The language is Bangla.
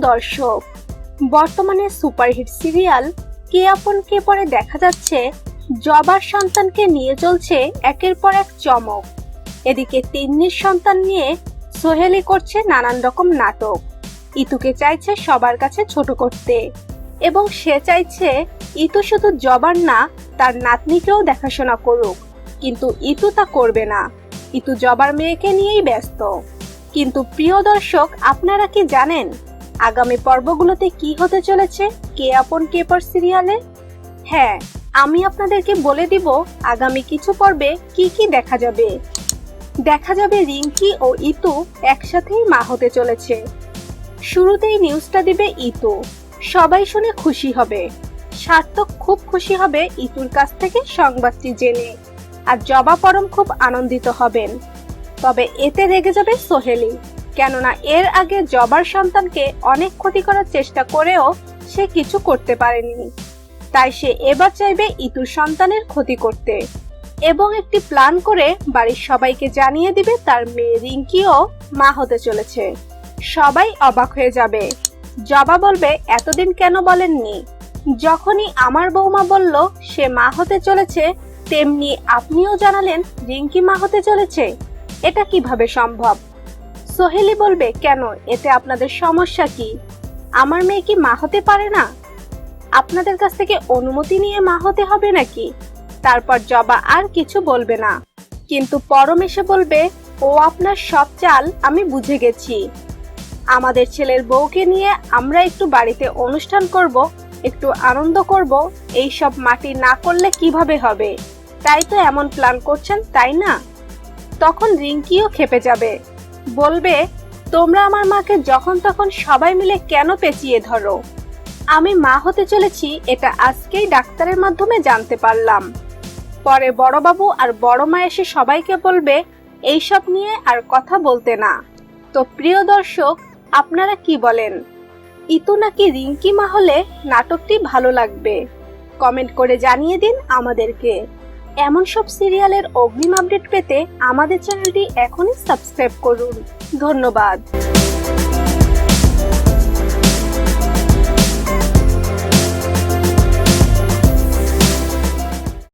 দর্শক, বর্তমানে সুপারহিট সিরিয়াল কে আপন কে পরে দেখা যাচ্ছে, জবার সন্তানকে নিয়ে চলছে একের পর এক চমক। এদিকে তিন্নির সন্তান নিয়ে সোহেলি করছে নানান রকম নাটক। ইতুকে চাইছে সবার কাছে ছোট করতে এবং সে চাইছে ইতু শুধু জবার না, তার নাতনিকেও দেখাশোনা করুক। কিন্তু ইতু তা করবে না। ইতু জবার মেয়েকে নিয়েই ব্যস্ত। কিন্তু প্রিয় দর্শক, আপনারা কি জানেন? আগামী পর্বগুলোতে কি হতে চলেছে? কে আপন কে পর সিরিয়ালে? হ্যাঁ আমি আপনাদেরকে বলে দিব আগামী কিছু পর্বে কি কি দেখা যাবে। দেখা যাবে রিঙ্কি ও ইতু একসাথেই মা হতে চলেছে। শুরুতেই নিউজটা দিবে ইতু। সবাই শুনে খুশি হবে। সার্থক খুব খুশি হবে ইতুর কাছ থেকে সংবাদটি জেনে। আর জবা পরম খুব আনন্দিত হবেন। তবে এতে রেগে যাবে সোহেলি। কেননা এর আগে জবার সন্তানকে অনেক ক্ষতি করার চেষ্টা করেও সে কিছু করতে পারেনি। তাই সে এবার চাইবে ইতুর সন্তানের ক্ষতি করতে। এবং একটি প্ল্যান করে বাড়ির সবাইকে জানিয়ে দিবে তার মেয়ে রিঙ্কিও মা হতে চলেছে। সবাই অবাক হয়ে যাবে। জবা বলবে, এতদিন কেন বলেননি? যখনই আমার বৌমা বলল সে মা হতে চলেছে, তেমনি আপনিও জানালেন রিঙ্কি মা হতে চলেছে। এটা কীভাবে সম্ভব? সোহেলি বলবে, কেন? এতে আপনাদের সমস্যা কি? আমার মেয়ে কি মা হতে পারে না? আপনাদের কাছ থেকে অনুমতি নিয়ে মা হতে হবে নাকি? তারপর জবা আর কিছু বলবে না। কিন্তু পরম এসে বলবে, ও আপনার সব চাল, আমি বুঝে গেছি। আমাদের ছেলের বউকে নিয়ে আমরা একটু বাড়িতে অনুষ্ঠান করব, একটু আনন্দ করব, এই সব মাটি না করলে কীভাবে হবে? তাই তো এমন প্ল্যান করছেন, তাই না? তখন রিঙ্কিও খেপে যাবে। বলবে, তোমরা আমার মাকে যখন তখন সবাই মিলে কেন পেঁচিয়ে ধরো? আমি মা হতে চলেছি, এটা আজকেই ডাক্তারের মাধ্যমে জানতে পারলাম। পরে বড়বাবু আর বড় মা এসে সবাইকে বলবে, এইসব নিয়ে আর কথা বলতে না। তো প্রিয় দর্শক, আপনারা কি বলেন? ইতু নাকি রিঙ্কি মা হলে নাটকটি ভালো লাগবে? কমেন্ট করে জানিয়ে দিন আমাদেরকে। এমন সব সিরিয়ালের অগ্রিম আপডেট পেতে আমাদের চ্যানেলটি এখনই সাবস্ক্রাইব করুন। ধন্যবাদ।